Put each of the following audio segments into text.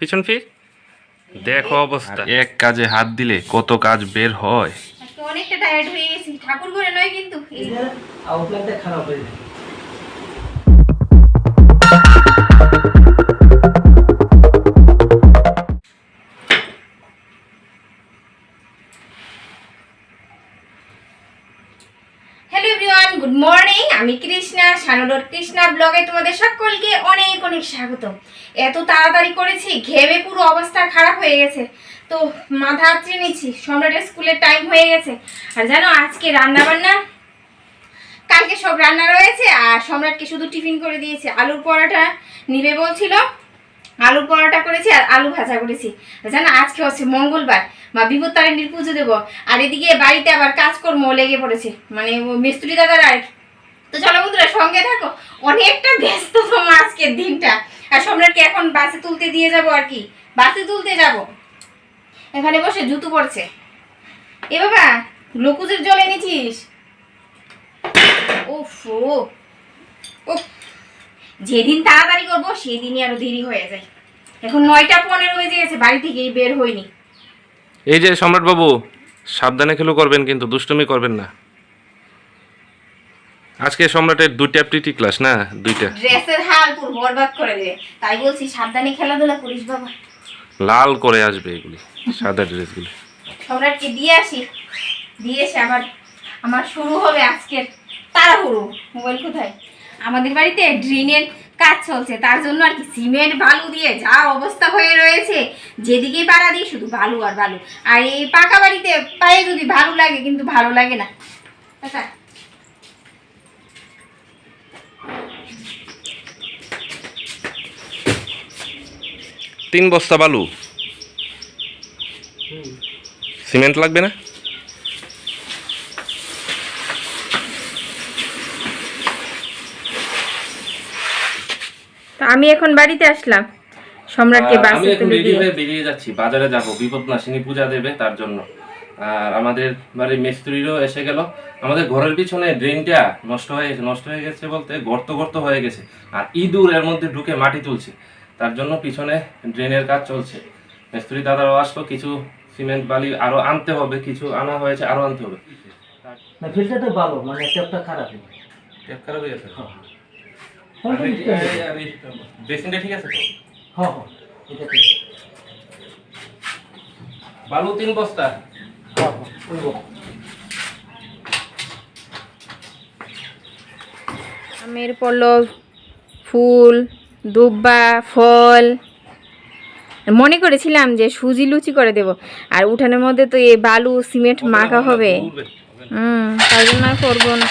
পিছন ফির। দেখো অবস্থা। এক কাজে হাত দিলে কত কাজ বের হয়। অনেকটা টায়ার্ড হয়ে গেছি। ঠাকুর ঘরে নয় কিন্তু। আউটলাইনটা খারাপ হয়ে যায় সানুডর কৃষ্ণা ব্লগে তোমাদের সকলকে অনেক অনেক স্বাগত। এত তাড়াতাড়ি করেছি, ঘেমে পুরো অবস্থা খারাপ হয়ে গেছে। তো মাথা আঁচড়ে নিচ্ছি, সম্রাটের স্কুলের টাইম হয়ে গেছে। আর জানো, আজকে রান্না বান্না কালকে সব রান্না রয়েছে, আর সম্রাটকে শুধু টিফিন করে দিয়েছে। আলুর পরোটা নিবে বলছিল আলু পরোটা করেছি আর আলু ভাজা করেছি। জানো, আজকে হচ্ছে মঙ্গলবার বা বিপদ তারিণীর পুজো দেবো। আর এদিকে বাড়িতে আবার কাজকর্ম লেগে পড়েছে। মানে মিস্ত্রি দাদার আর। তো চলো বন্ধুরা, সঙ্গে থাকো। অনেকটা ব্যস্ততম আজকের দিনটা। আর সম্রাটকে এখন বাসে তুলতে দিয়ে যাব আর কি? বাসে তুলতে যাব। এখানে বসে জুতো পড়ছে এ বাবা, গ্লুকোজের জল এনেছিস? ওফ ও। যেদিন তাড়াতাড়ি করব, সেদিনই আরও দেরি হয়ে যায়। এখন নয়টা পনেরো বেজে গেছে, বাড়ি থেকেই বের হয়নি এই যে সম্রাট বাবু সাবধানে খেলো করবেন কিন্তু, দুষ্টুমি করবেন না। আজকে সম্রাটের দুইটা প্রীতি ক্লাস না? দুইটা। ড্রেসের হাল পুরো বরবাদ করে দেবে তাই বলছি সাবধানে খেলাধুলা করিস বাবা। লাল করে আসবে এগুলি সাদা ড্রেসগুলি। সম্রাটকে দিয়ে আসি। দিয়ে এসে আবার আমার শুরু হবে আজকের তাড়াহুড়ো। মোবাইল কোথায়? আমাদের বাড়িতে ড্রেনের কাজ চলছে তার জন্য আর কি সিমেন্ট বালু দিয়ে যা অবস্থা হয়ে রয়েছে। যেদিকেই পাড়া দিই শুধু বালু আর বালু। আর এই পাকা বাড়িতে পায়ে যদি ভালো লাগে কিন্তু ভালো লাগে না। আচ্ছা তিন বস্তা বালু। সিমেন্ট লাগবে না? আমি এখন বাড়িতে আসলাম। সম্রাটকে বাসে তুলে দিয়ে। হয়ে বেরিয়ে যাচ্ছি। বাজারে যাব বিপদ নাশিনী পূজা দেবে তার জন্য। আর আমাদের বাড়ির মিস্ত্রিরও এসে গেল। আমাদের ঘরের পিছনে ড্রেনটা নষ্ট হয়ে গেছে নষ্ট হয়ে গেছে বলতে গর্ত গর্ত হয়ে গেছে। আর ইঁদুর এর মধ্যে ঢুকে মাটি তুলছে। তার জন্য পিছনে ড্রেনের কাজ চলছে। মিস্ত্রি দাদারাও আসলো কিছু সিমেন্ট বালি আরও আনতে হবে কিছু আনা হয়েছে আরও আনতে হবে। না ফিল্টারটা ভালো মানে ট্যাপটা খারাপ ট্যাপ খারাপ হয়ে গেছে বেসিনটা ঠিক আছে তো? হ্যাঁ হ্যাঁ। এটা ঠিক। বালু তিন বস্তা। হ্যাঁ হ্যাঁ আমের পল্লব ফুল দুব্বা ফল। মনে করেছিলাম যে সুজি লুচি করে দেব। আর উঠানের মধ্যে তো এই বালু সিমেন্ট মাখা হবে। হুম তাই জন্য আর করব না।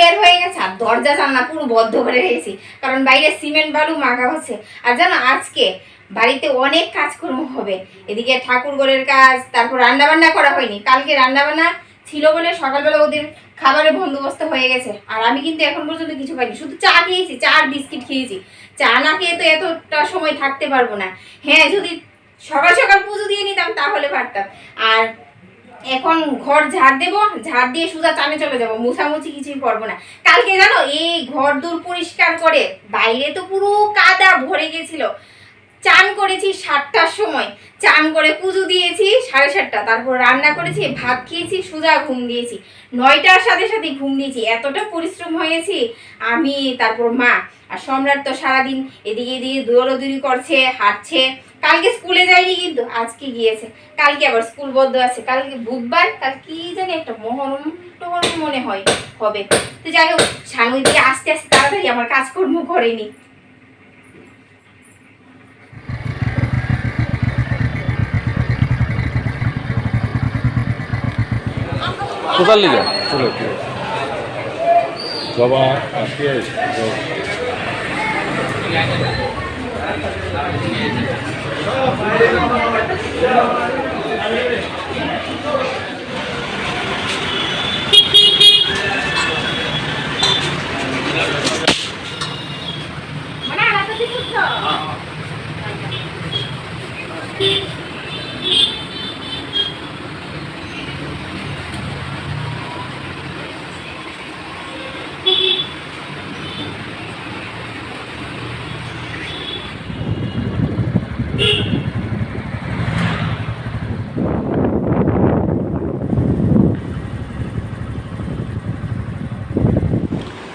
বের হয়ে গেছে আর দরজা জানলা পুরো বদ্ধ করে রেখেছি। কারণ বাইরে সিমেন্ট বালু মাখা হচ্ছে। আর জানো আজকে বাড়িতে অনেক কাজকর্ম হবে। এদিকে ঠাকুর ঘরের কাজ, তারপর রান্না বান্না করা হয়নি। কালকে রান্না বান্না ছিল বলে সকালবেলা ওদের খাবারের বন্দোবস্ত হয়ে গেছে। আর আমি কিন্তু এখন পর্যন্ত কিছু খাইনি। শুধু চা খেয়েছি চা আর বিস্কিট খেয়েছি। চা না খেয়ে তো এতটা সময় থাকতে পারব না। হ্যাঁ যদি সকাল সকাল পুজো দিয়ে নিতাম তাহলে পারতাম। আর এখন ঘর ঝাড় দেবো, ঝাড় দিয়ে সোজা চানে চলে যাব। মুছামুছি কিছুই করব না। কালকে জানো, এই ঘর দূর পরিষ্কার করে বাইরে তো পুরো কাদা ভরে গেছিল। চান করেছি সাতটার সময়। চান করে পুজো দিয়েছি সাড়ে সাতটা, তারপর রান্না করেছি, ভাত খেয়েছি, সোজা ঘুম দিয়েছি। নয়টার সাথে সাথে ঘুম দিয়েছি, এতটা পরিশ্রম হয়েছি। আমি, তারপর মা আর সম্রাট তো সারাদিন এদিকে এদিকে দৌড়াদৌড়ি করছে, হাঁটছে। কালকে স্কুলে যায়নি কিন্তু, আজকে গিয়েছে। কালকে আবার স্কুল বদ্ধ আছে, কালকে বুধবার, কাল কি জানি একটা মহরম টহরম মনে হয়, হবে। তো যাই হোক সামনে দিয়ে আস্তে আস্তে তাড়াতাড়ি আমার কাজকর্ম করেনি কোথার লিগা বাবা আজকে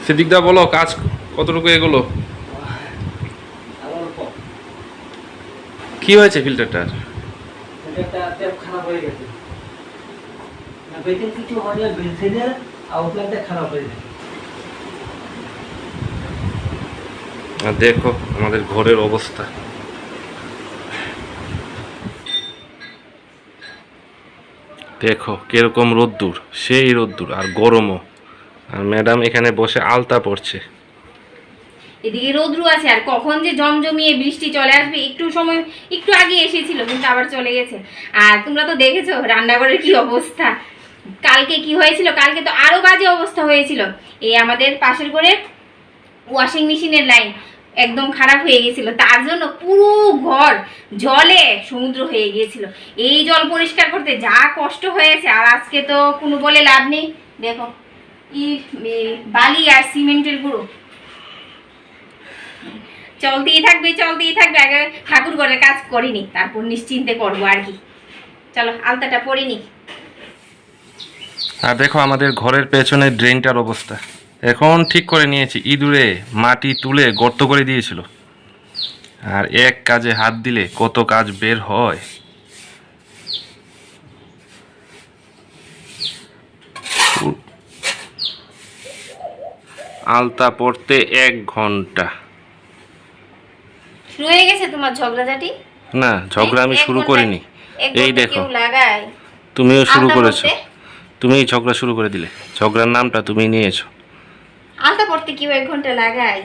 সেদিক দা বলো কাজ কতটুকু এগুলো? কি হয়েছে ফিল্টারটার? দেখো আমাদের ঘরের অবস্থা। দেখো কীরকম রোদ্দুর সেই রোদ্দুর আর গরমও। আর ম্যাডাম এখানে বসে আলতা পড়ছে এদিকে রৌদ্রু আছে, আর কখন যে জমজমিয়ে বৃষ্টি চলে আসবে, একটু সময়, একটু আগে এসেছিল, কিন্তু আবার চলে গেছে। আর তোমরা তো দেখেছ রান্নাঘরের কি অবস্থা। কালকে কি হয়েছিল? কালকে তো আরও বাজে অবস্থা হয়েছিল। এই আমাদের পাশের ঘরে ওয়াশিং মেশিনের লাইন একদম খারাপ হয়ে গেছিল। তার জন্য পুরো ঘর জলে সমুদ্র হয়ে গিয়েছিল। এই জল পরিষ্কার করতে যা কষ্ট হয়েছে, আর আজকে তো কোনো বলে লাভ নেই। দেখো। বালি আর সিমেন্টের গুঁড়ো। চলতেই থাকবে চলতেই থাকবে। আগে ঠাকুর ঘরের কাজ করিনি, তারপর নিশ্চিন্তে করব আর কি। চলো, আলতাটা পরিনি আর দেখো আমাদের ঘরের পেছনে ড্রেনটার অবস্থা। এখন ঠিক করে নিয়েছি, ইঁদুরে মাটি তুলে গর্ত করে দিয়েছিল। আর এক কাজে হাত দিলে কত কাজ বের হয়। আলতা পড়তে এক ঘণ্টা। শুরু হয়ে গেছে তোমার ঝগড়াঝাটি? না ঝগড়া আমি শুরু করিনি। এই দেখো তুমিও শুরু করেছ? তুমিই ঝগড়া শুরু করে দিলে। ঝগড়ার নামটা তুমি নিয়েছো। আলতা পড়তে কেউ এক ঘণ্টা লাগায়।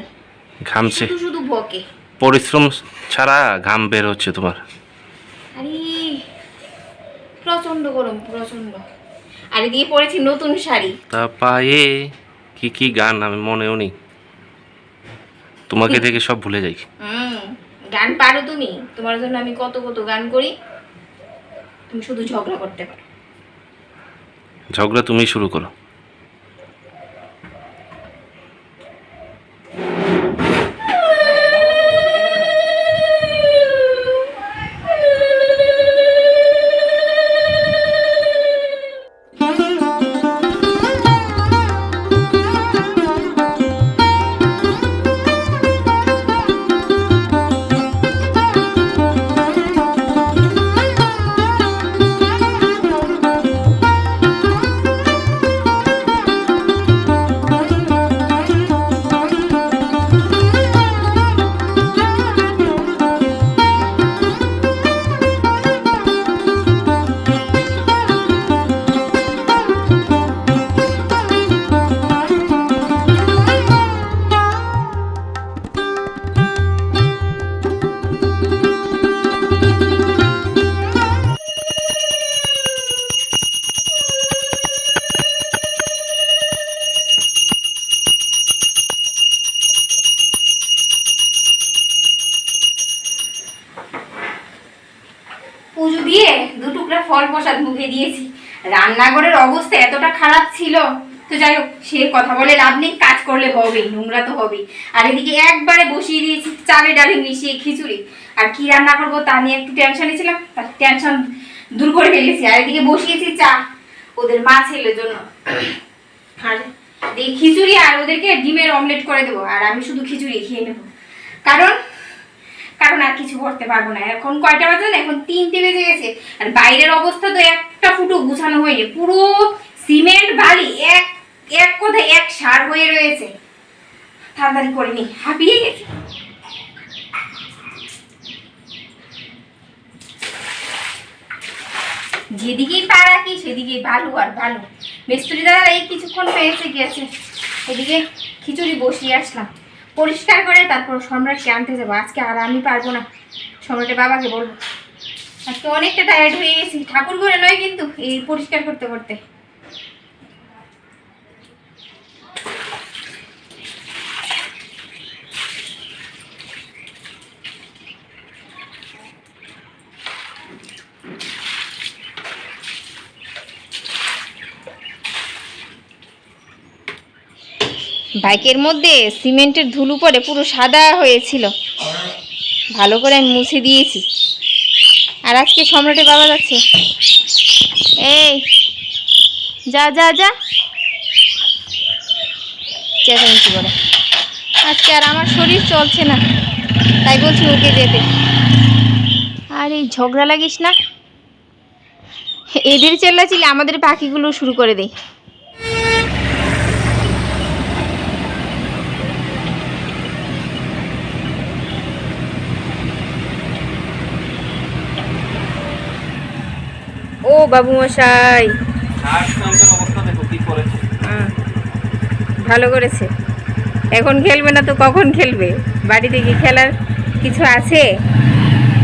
ঘামছে। শুধু বকে। পরিশ্রম ছাড়া ঘাম বের হচ্ছে তোমার। আরে প্রচণ্ড গরম প্রচণ্ড আর এদিকে পরেছি নতুন শাড়ি। তা পায়ে। কি কি গান? আমি মনেও নেই। তোমাকে দেখে সব ভুলে যাই। গান পারো তুমি। তোমার জন্য আমি কত কত গান করি। তুমি শুধু ঝগড়া করতে পারো। ঝগড়া তুমি শুরু করো। পুজো দিয়ে দু টুকরা ফল প্রসাদ মুখে দিয়েছি। রান্নাঘরের অবস্থা এতটা খারাপ ছিল। তো যাই হোক, সে কথা বলে লাভ নেই, কাজ করলে হবেই, নোংরা তো হবেই। আর এদিকে একবারে বসিয়ে দিয়েছি চালে ডালে মিশিয়ে খিচুড়ি। আর কি রান্না করব তা নিয়ে একটু টেনশনে ছিলাম তার টেনশন দূর করে ফেলেছি। আর এদিকে বসিয়েছি চা, ওদের মা ছেলের জন্য। আর এই খিচুড়ি আর ওদেরকে ডিমের অমলেট করে দেবো, আর আমি শুধু খিচুড়ি খেয়ে নেব। কারণ কারণ আর কিছু করতে পারব না। এখন কয়টা বাজে না? এখন তিনটে বেজে গেছে। আর বাইরের অবস্থা তো একটা ফুটো গুছানো হয়নি। পুরো সিমেন্ট, বালি, এক এক কোথায়? এক সার হয়ে রয়েছে। তাড়াতাড়ি করিনি হাঁপিয়ে গেছে। যেদিকেই পা রাখি, সেদিকেই ভালো আর ভালো মিস্ত্রি দাদা এই কিছুক্ষণ পেয়েছে গেছে। এদিকে খিচুড়ি বসিয়ে আসলাম। পরিষ্কার করে তারপর সম্রাটকে আনতে যাব। আজকে আর আমি পারব না। সম্রাটের বাবাকে বলব। আজকে অনেকটা টায়ার্ড হয়ে গেছি। ঠাকুর ঘরে নয় কিন্তু এই পরিষ্কার করতে করতে। বাইকের মধ্যে সিমেন্টের ধুলো পরে পুরো সাদা হয়েছিল। ভালো করে আমি মুছে দিয়েছি। আর আজকে সম্রাটে বাবা যাচ্ছে। এই, যা যা যা। চেঁচামেচি করে। আজকে আর আমার শরীর চলছে না। তাই বলছি ওকে যেতে। আর এই ঝগড়া লাগিস না। এদের চেল্লাচিল্লি আমাদের পাখিগুলো শুরু করে দেয় বাবু মশাই অবস্থা দেখো কি করেছে? হুম, ভালো করেছে। এখন খেলবে না তো কখন খেলবে? বাড়িতে কি খেলার কিছু আছে?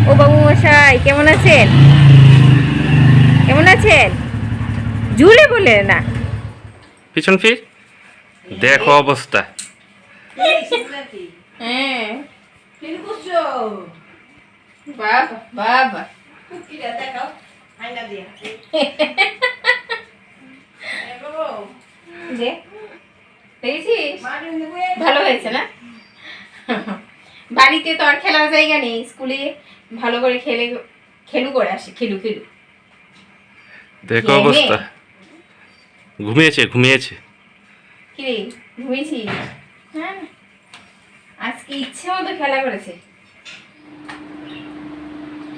ও বাবু মশাই কেমন আছেন? কেমন আছেন? জুড়ে বলে না। পিছন ফির। দেখো অবস্থা। হ্যাঁ। বাবা বাবা পেয়েছিস ভালো হয়েছে না বাড়িতে তো আর খেলার জায়গা নেই স্কুলে ভালো করে খেলে খেলু করে আসে খেলু খেলু। দেখো অবস্থা। ঘুমিয়েছে ঘুমিয়েছে। কি রে ঘুমিয়েছিস? হ্যাঁ। আজকে ইচ্ছে মতো খেলা করেছে।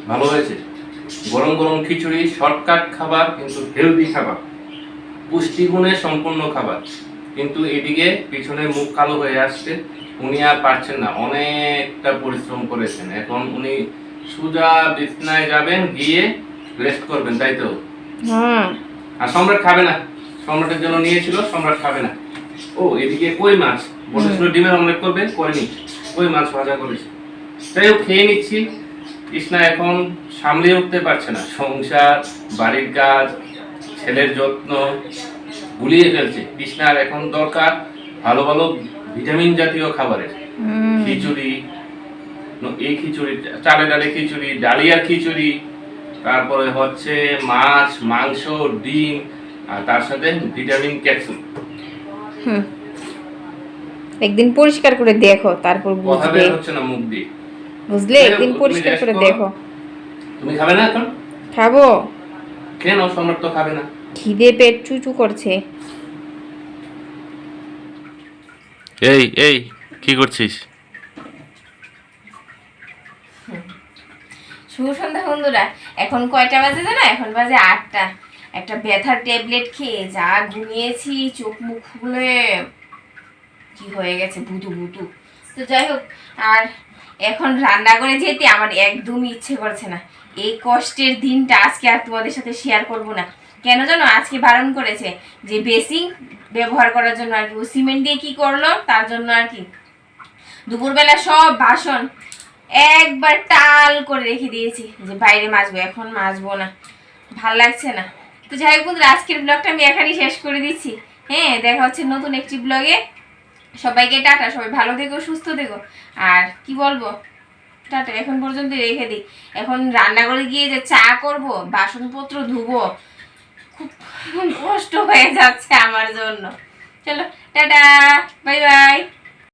ভালো হয়েছে। গরম গরম খিচুড়ি শর্টকাট খাবার কিন্তু হেলদি খাবার। পুষ্টিগুণে সম্পন্ন খাবার। কিন্তু এদিকে পিছনে মুখ কালো হয়ে আসছে। উনি আর পারছেন না। অনেকটা পরিশ্রম করেছেন। এখন উনি সুজা বিছনায় যাবেন গিয়ে রেস্ট করবেন তাই তো? আর সম্রাট খাবে না। সম্রাটের জন্য নিয়েছিল সম্রাট খাবে না। ও এদিকে কই মাছ? বলেছিল ডিমের অমলেট করবে করেনি কই মাছ ভাজা করেছে? তাই হোক খেয়ে নিচ্ছি। কৃষ্ণা এখন সামলে উঠতে পারছে না। সংসার বাড়ির কাজ ছেলের যত্ন গুলিয়ে ফেলছে। কৃষ্ণার এখন দরকার ভালো ভালো ভিটামিন জাতীয় খাবারের। খিচুড়ি এই খিচুড়ি চালে ডালে খিচুড়ি ডালিয়ার খিচুড়ি তারপরে হচ্ছে মাছ মাংস ডিম আর তার সাথে ভিটামিন ক্যাপসুল। একদিন পরিষ্কার করে দেখো তারপর বুঝবে। হচ্ছে না মুখ দিয়ে। বুঝলে? একদিন পরিষ্কার করে দেখো। তুমি খাবে না এখন? খাব। কেন সম্রাট তো খাবে না। খিদে পেট চুচু করছে। এই এই কি করছিস? শুভ সন্ধ্যা বন্ধুরা। এখন কয়টা বাজে জানো? এখন বাজে আটটা। একটা ব্যথার ট্যাবলেট খেয়ে যা ঘুমিয়েছি চোখ মুখ খুলে। কি হয়ে গেছে? ভুতু ভুতু। তো যাই হোক আর এখন রান্না করে যেতে আমার একদমই ইচ্ছে করছে না। এই কষ্টের দিনটা আজকে আর তোমাদের সাথে শেয়ার করব না। কেন জানো? আজকে বারণ করেছে যে বেসিং ব্যবহার করার জন্য আর কি, ও সিমেন্ট দিয়ে কি করল? তার জন্য আর কি। দুপুরবেলা সব বাসন একবার টাল করে রেখে দিয়েছি যে বাইরে মাজবো, এখন মাজবো না। ভালো লাগছে না। তো যাই হোক বন্ধুরা, আজকের ব্লগটা আমি এখানেই শেষ করে দিচ্ছি। হ্যাঁ দেখা হচ্ছে নতুন একটি ব্লগে সবাইকে টাটা, সবাই ভালো থেকো, সুস্থ থেকো। আর কি বলব? টাটা, এখন পর্যন্ত রেখে দিই। এখন রান্নাঘরে গিয়ে যে চা করব, বাসনপত্র ধুবো, খুব কষ্ট হয়ে যাচ্ছে আমার জন্য। চলো, টাটা, বাই বাই।